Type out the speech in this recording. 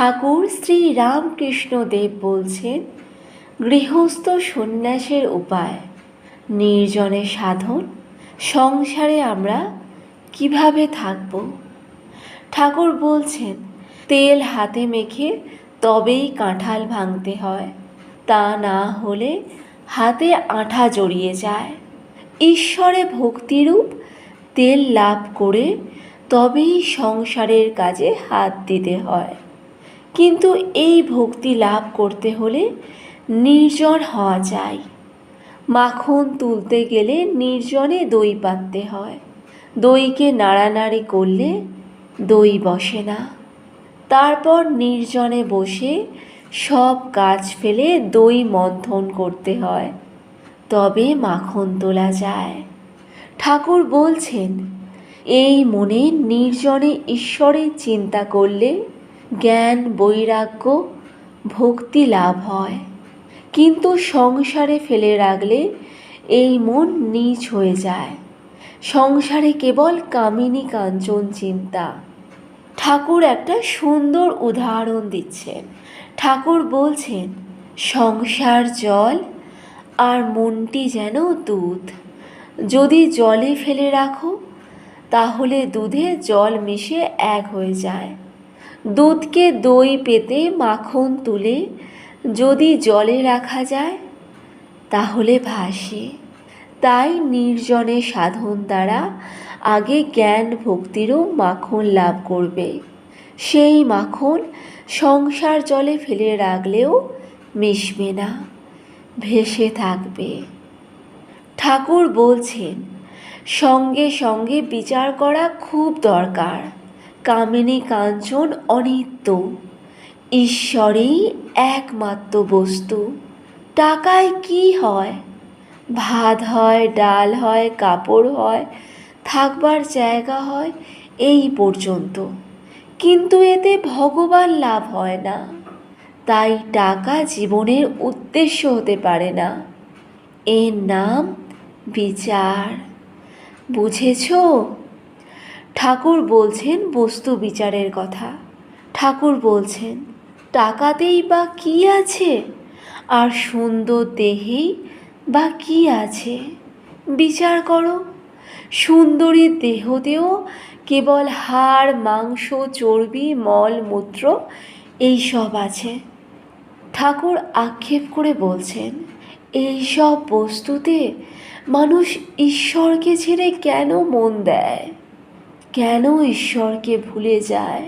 ঠাকুর শ্রী রামকৃষ্ণদেব বলছেন, গৃহস্থ সন্ন্যাসের উপায়, নির্জনে সাধন, সংসারে আমরা কীভাবে থাকব? ঠাকুর বলছেন, তেল হাতে মেখে তবেই কাঁঠাল ভাঙতে হয়, তা না হলে হাতে আঠা জড়িয়ে যায়। ঈশ্বরে ভক্তিরূপ তেল লাভ করে তবেই সংসারের কাজে হাত দিতে হয়। কিন্তু এই ভক্তি লাভ করতে হলে নির্জন হওয়া যায়। মাখন তুলতে গেলে নির্জনে দই পাততে হয়। দইকে নাড়ানাড়ি করলে দই বসে না। তারপর নির্জনে বসে সব কাজ ফেলে দই মন্থন করতে হয়। তবে মাখন তোলা যায়। ঠাকুর বলছেন, এই মনে নির্জনে ঈশ্বরের চিন্তা করলে জ্ঞান, বৈরাগ্য, ভক্তি লাভ হয়। কিন্তু সংসারে ফেলে রাখলে এই মন নীচ হয়ে যায়। সংসারে কেবল কামিনী কাঞ্চন চিন্তা। ঠাকুর একটা সুন্দর উদাহরণ দিচ্ছেন। ঠাকুর বলছেন, সংসার জল আর মনটি যেন দুধ। যদি জলে ফেলে রাখো, তাহলে দুধে জল মিশে এক হয়ে যায়। দুধকে দই পেতে মাখন তুলে যদি জলে রাখা যায়, তাহলে ভাসে। তাই নির্জনে সাধন দ্বারা আগে জ্ঞান ভক্তিরও মাখন লাভ করবে। সেই মাখন সংসার জলে ফেলে রাখলেও মিশবে না, ভেসে থাকবে। ঠাকুর বলছেন, সঙ্গে সঙ্গে বিচার করা খুব দরকার। কামিনী কাঞ্চন অনিত্য। ঈশ্বরেই একমাত্র বস্তু। টাকায় কি হয়? ভাত হয়, ডাল হয়, কাপড় হয়, থাকবার জায়গা হয় এই পর্যন্ত। কিন্তু এতে ভগবান লাভ হয় না। তাই টাকা জীবনের উদ্দেশ্য হতে পারে না। এর নাম বিচার। বুঝেছ? ঠাকুর বলছেন বস্তু বিচারের কথা। ঠাকুর বলছেন, টাকাতেই বা কি আছে? আর সুন্দর দেহেই বা কি আছে? বিচার করো। সুন্দরীর দেহতেও কেবল হাড়, মাংস, চর্বি, মল, মূত্র, এই সব আছে। ঠাকুর আক্ষেপ করে বলছেন, এই সব বস্তুতে মানুষ ঈশ্বরকে ছেড়ে কেন মন দেয়? কেন ঈশ্বরকে ভুলে যায়?